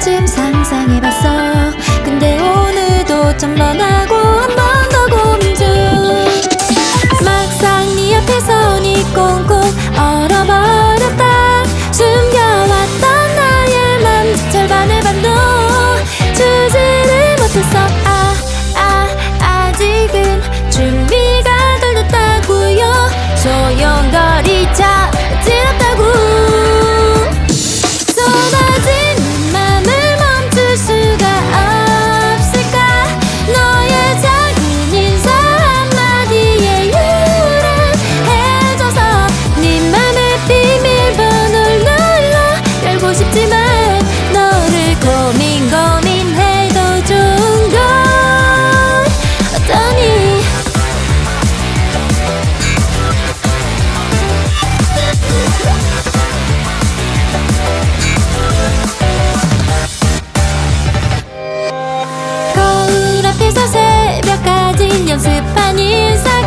이쯤 새벽까지 연습한 인사